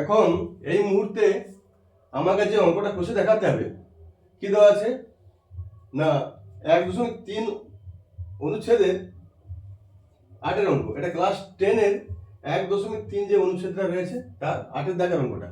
এখন এই মুহূর্তে আমাকে যে অঙ্কটা কষে দেখাতে হবে। কি দেওয়া আছে? না, এক দশমিক তিন অনুচ্ছেদের আটের অঙ্ক। এটা ক্লাস টেনের এক দশমিক তিন যে অনুচ্ছেদটা রয়েছে, তার আটের দাগের অঙ্কটা।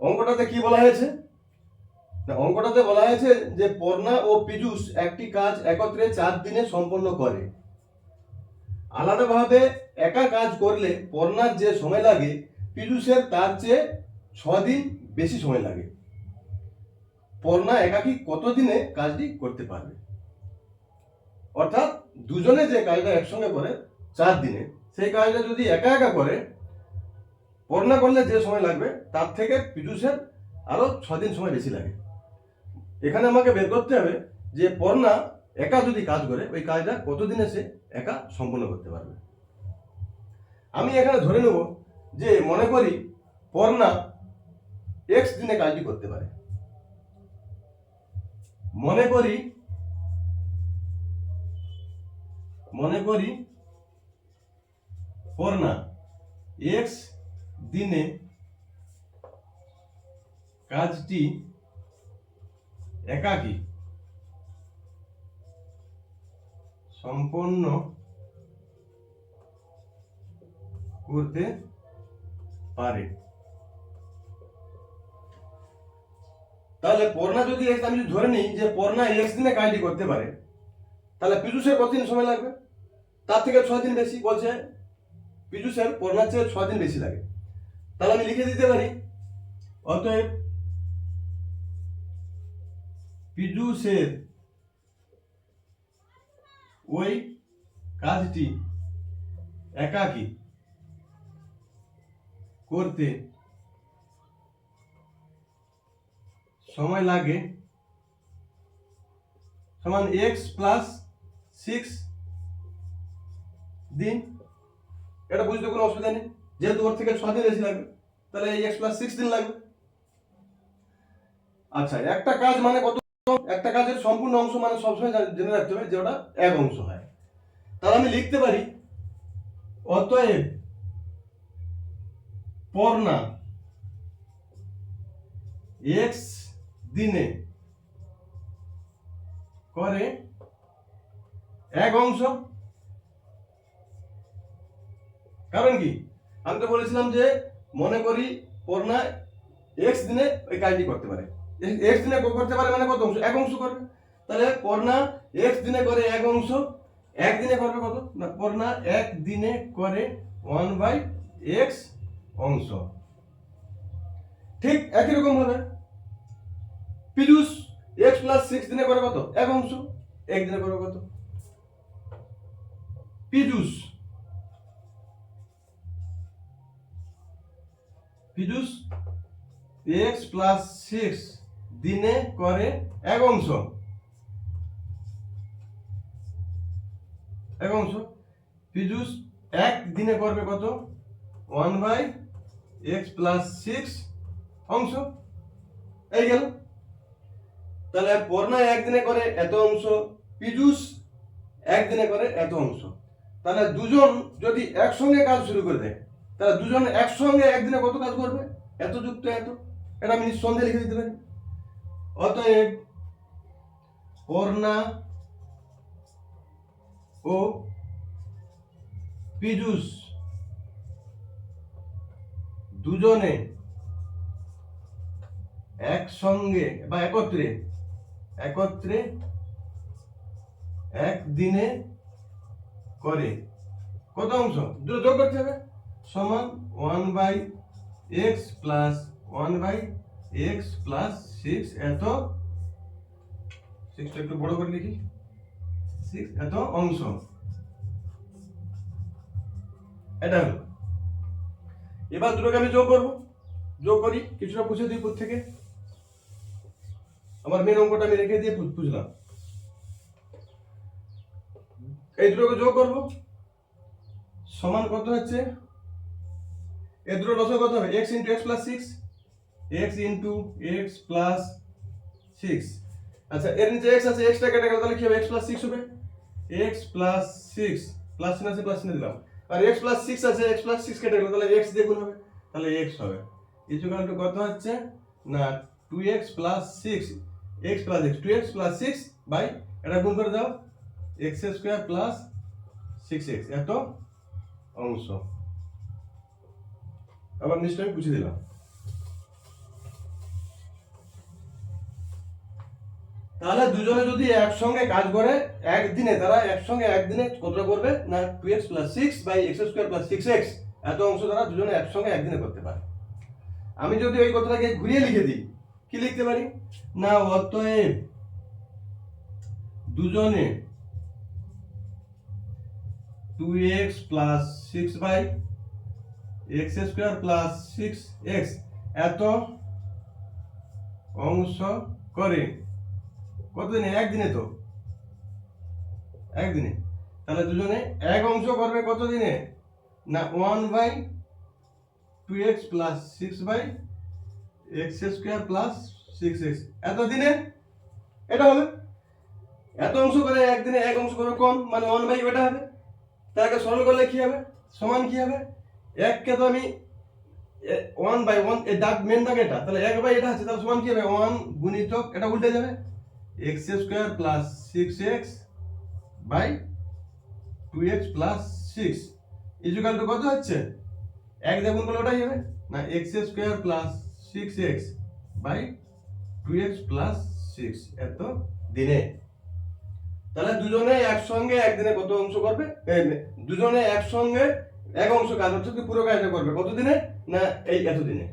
অঙ্কটাতে কি বলা হয়েছে? না, অঙ্কটাতে বলা হয়েছে যে পর্ণা ও পীযূষ একটি কাজ একত্রে চার দিনে সম্পন্ন করে। আলাদাভাবে একা কাজ করলে পর্ণার যে সময় লাগে পীযূষের তার চেয়ে ছদিন বেশি সময় লাগে। পর্ণা একাকি কতদিনে কাজটি করতে পারবে? অর্থাৎ দুজনে যে কাজটা একসঙ্গে করে চার দিনে, সেই কাজটা যদি একা একা করে পর্ণা করলে যে সময় লাগবে, তার থেকে পীযূষের আরও ছদিন সময় বেশি লাগে। এখানে আমাকে বের করতে হবে যে পর্ণা একা যদি কাজ করে, ওই কাজটা কতদিনে সে একা সম্পূর্ণ করতে পারবে? আমি এখানে ধরে নেব যে মনে করি পর্ণা এক্স দিনে কাজটি করতে পারে। মনে করি মনে করি পর্ণা এক্স দিনে কাজটি একাকী, সম্পন্ন করতে পারে। তাহলে পর্ণা যদি আমি যদি ধরে নিই যে পর্ণা এক্স দিনে কাজটি করতে পারে, তাহলে পীযুষের কতদিন সময় লাগবে? তার থেকে ছয় দিন বেশি বলছে। পীযুষের পর্ণার চেয়ে ছয় দিন বেশি লাগে। তাহলে আমি লিখে দিতে পারি, অতএব পীযুষের ওই কাজটি একাকী। করতে সময় লাগে, সমান এক্স প্লাস সিক্স দিন। এটা বুঝতে কোনো অসুবিধা নেই। যেহেতু ওর থেকে ছ দিন বেশি লাগবে, তাহলে এই এক্স প্লাস সিক্স দিন লাগবে। আচ্ছা একটা কাজ মানে কত? একটা কাজের সম্পূর্ণ অংশ মানে সবসময় জেনে রাখতে হবে যে ওটা এক অংশ হয়। তাহলে আমি লিখতে পারি, অতএব পর্ণা এক্স দিনে করে এক অংশ। কারণ কি? আমি তো বলেছিলাম যে মনে করি পড়না এক্স দিনে ওই কাজটি করতে পারে। এক্স দিনে করতে পারে মানে কত অংশ? এক অংশ করবে। তাহলে পড়না এক্স দিনে করে এক অংশ, এক দিনে করবে কত? না, পড়না এক দিনে করে ওয়ান বাই এক্স অংশ। ঠিক একই রকম ভাবে পীযুষ এক্স প্লাস সিক্স দিনে করে কত? এক অংশ। এক দিনে করবে কত? Piyush Piyush x plus six দিনে করে এক অংশ। এক অংশ। পীযুষ এক দিনে করবে কত? One by x plus six অংশ। এই গেল। তাহলে পর্ণা একদিনে করে এত অংশ, পীযুষ একদিনে করে এত অংশ। তাহলে দুজন যদি একসঙ্গে কাজ শুরু করে দেয়, তাহলে দুজন একসঙ্গে একদিনে কত কাজ করবে? এত যুক্ত এত। এটা আমি নিঃসন্দেহে লিখে দিতে পারি। অতএব পর্ণা ও পীযুষ দুজনে একসঙ্গে বা একত্রে একত্রে একদিনে করে। কত অংশ? দুটো যোগ করতে হবে। সমান one by x plus one by x plus six. এত সিক্সটা একটু বড় করে লিখি। সিক্স, এত অংশ। এটা হলো। এবার দুটোকে আমি যোগ করব। যোগ করি, কিছুটা পুষে দিই থেকে। আমার মেন অঙ্কটা আমি রেখে দিয়ে বুঝলাম। এই দুটোকে যোগ করব। সমান কত হচ্ছে? এই দুটো লসে কত হবে? X into x plus six x into x plus six আচ্ছা এর নিচে এক্স আছে এক্সটা কেটে গেল তাহলে কি হবে? এক্স প্লাস সিক্স হবে? এক্স প্লাস সিক্স প্লাস চিহ্ন আছে প্লাস চিহ্ন দিলাম। আর এক্স প্লাস সিক্স আছে এক্স প্লাস সিক্স কেটে গেল, তাহলে এক্স দিয়ে গুণ হবে। তাহলে এক্স হবে। ইজুকাল টু কত হচ্ছে? না two x plus six x plus x to x plus six by এটা গুণ করে দাও x square plus six x এত অংশ। আবার নিশ্চয় আমি পুছিয়ে দিলাম। তাহলে দুজনে যদি একসঙ্গে কাজ করে একদিনে, তারা একসঙ্গে একদিনে কতটা করবে? না two x plus six by x square plus six x এত অংশ তারা দুজনে একসঙ্গে একদিনে করতে পারে। আমি যদি ওই কথাটাকে ঘুরিয়ে লিখে দিই, কি লিখতে পারি? না, অতএব দুজনে two x plus six by x square plus six x এত অংশ করে কতদিনে? একদিনে তো। একদিনে। তাহলে দুজনে এক অংশ করবে কতদিনে? না one by two x plus six by x square plus six x এত দিনে এটা হবে। এত অংশ করে একদিনে এক অংশ করে কম মানে ওয়ান বাই ওটা হবে। তাকে সরল করলে কি হবে? সমান কি হবে? এককে তো আমি ওয়ান বাই ওয়ান এই দাগ মেন দাগ এটা। তাহলে এক বাই এটা আছে, তাহলে সমান কি হবে? ওয়ান গুণিতক, এটা উল্টে যাবে। X square plus six x by two x plus six equal to কত হচ্ছে? এক দেখুন বলে ওটাই হবে। না x square plus six x by two x plus six এত দিনে। তাহলে দুজনে একসঙ্গে একদিনে কত অংশ করবে? দুজনে একসঙ্গে এক অংশ কাজ হচ্ছে কি পুরো কাজটা করবে। কত দিনে? না, এই এত দিনে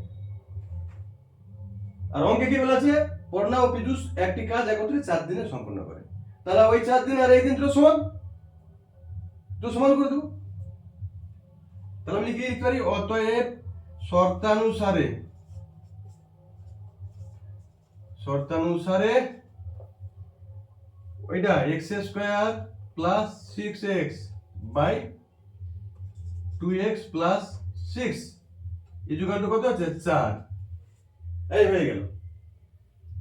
আর অঙ্কে কি বলেছে? পড়না ও পিজুস একটি কাজ একত্রে চার দিনে সম্পন্ন করে। তাহলে ওই চার দিন আর এই দিন তো সমান? তো সমান করে দেবো। তাহলে আমি লিখে দিতে পারি, অতএব শর্তানুসারে শর্তানুসারে ওইটা x square plus six x by two x plus six equal to কত আছে? চার। এই হয়ে গেল।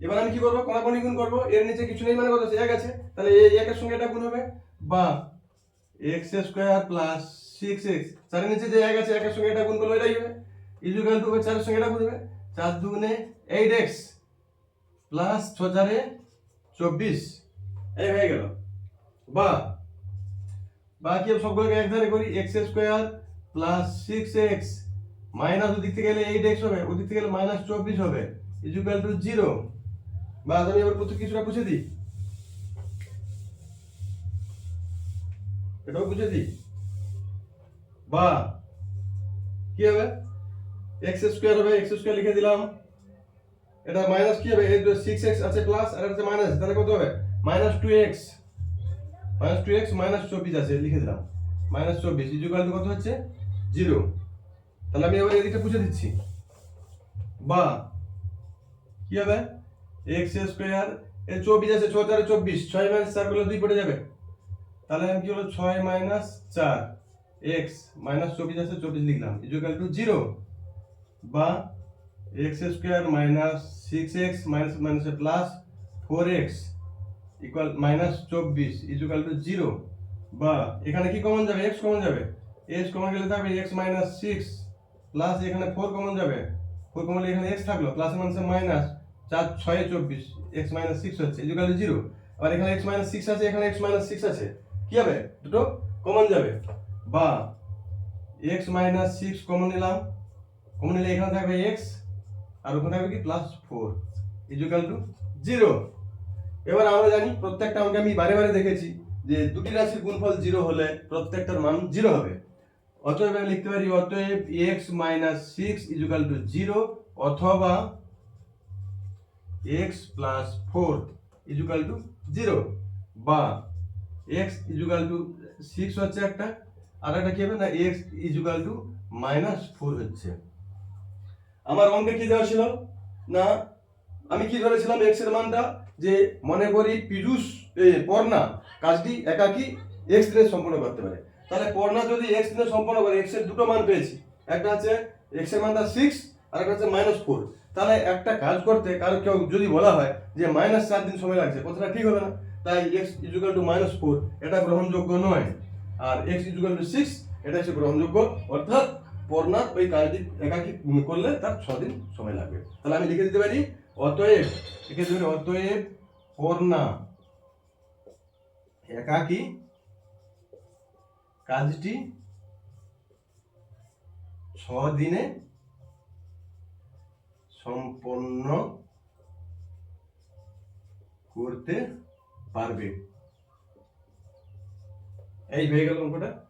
এবার আমি কি করব? কোনাকুনি গুণ করব। এর নিচে কিছু নেই মানে কত এক আছে। তাহলে এই একের সঙ্গে এটা গুণ হবে। বা x square plus six x চারের নিচে যে এক আছে একের সঙ্গে এটা গুণ করলে এটাই হবে। ইজুকাল টু চারের সঙ্গে এটা গুণ হবে। চার দুগুণে এইট এক্স প্লাস ছ চারে চব্বিশ। এই হয়ে গেল। বা, বাকি সবগুলোকে এক ধারে করি। X square plus six x minus ওদিক থেকে গেলে এইট এক্স হবে, ওদিক থেকে গেলে মাইনাস চব্বিশ হবে। ইজুকাল টু জিরো বা আমি এবার প্রত্যেক কিছুটা বুঝে দিই। এটাও বুঝে দিই। বা, কি হবে? এক্স স্কোয়ার হবে এক্স স্কোয়ার লিখে দিলাম। এটা মাইনাস কি হবে? সিক্স এক্স আছে প্লাস আর এটা মাইনাস তাহলে কত হবে? Minus two x minus two x minus চব্বিশ আছে, লিখে দিলাম। মাইনাস চব্বিশ ইজুকাল টু কত হচ্ছে? জিরো তাহলে আমি এবার এদিকে বুঝে দিচ্ছি। বা, কি হবে? এক্স স্কোয়ার এর চব্বিশ আছে, ছ চারে চব্বিশ, ছয় মাইনাস চারগুলো দুই পড়ে যাবে। তাহলে আমি কি হলো? ছয় মাইনাস চার এক্স মাইনাস চব্বিশ আছে, চব্বিশ লিখলাম ইজুকাল টু জিরো বা x square minus six x minus minus plus four x equal minus চব্বিশ ইজুকাল টু জিরো বা এখানে কি কমন যাবে? এক্স কমন যাবে। এক্স কমন গেলে থাকবে এক্স মাইনাস সিক্স প্লাস এখানে ফোর কমন যাবে। ফোর কমন এখানে এক্স থাকল প্লাস মাইনাসে মাইনাস চার ছয় চব্বিশ এক্স মাইনাস সিক্স হচ্ছে ইজুকাল জিরো আবার এখানে এক্স মাইনাস সিক্স আছে, এখানে এক্স মাইনাস সিক্স আছে। কী হবে? দুটো কমন যাবে। বা এক্স মাইনাস সিক্স কমন নিলাম। কমন নিলে এখানে থাকবে এক্স আর ওখানে থাকবে কি? Plus four equal to zero এবার আমরা জানি, প্রত্যেকটা অঙ্কে আমি বারে বারে দেখেছি যে দুটি রাশির গুণফল জিরো হলে প্রত্যেকটার মান জিরো হবে। অতএব আমি লিখতে পারি, অতএব x minus six equal to zero অথবা x plus four equal to zero বা এক্স ইজুকাল টু সিক্স হচ্ছে একটা আর একটা কি হবে না x equal to minus four হচ্ছে। আমার অঙ্কে কি দেওয়া ছিল? না আমি কি ধরেছিলাম এক্সের মানটা? যে মনে করি এ, পর্ণা কাজটি একাকি এক্স দিনে সম্পন্ন করতে পারে। তাহলে পর্ণা যদি এক্স দিনে সম্পন্ন করে এক্সের দুটো মান পেয়েছি। একটা হচ্ছে এক্সের মানটা সিক্স আর একটা হচ্ছে মাইনাস ফোর তাহলে একটা কাজ করতে কারও কেউ যদি বলা হয় যে মাইনাস চার দিন সময় লাগছে, কথাটা ঠিক হবে না। তাই x equal to minus four এটা গ্রহণযোগ্য নয়। আর এক্স ইজুকাল টু সিক্স এটা হচ্ছে গ্রহণযোগ্য, অর্থাৎ পর্ণার ওই কাজটি একাকি করলে তার ছদিন সময় লাগবে। তাহলে আমি লিখে দিতে পারি, অতএব, লিখে দিতে পারি, অতএব পর্ণা একাকি কাজটি ছ দিনে সম্পন্ন করতে পারবে। এই হয়ে গেল অঙ্কটা।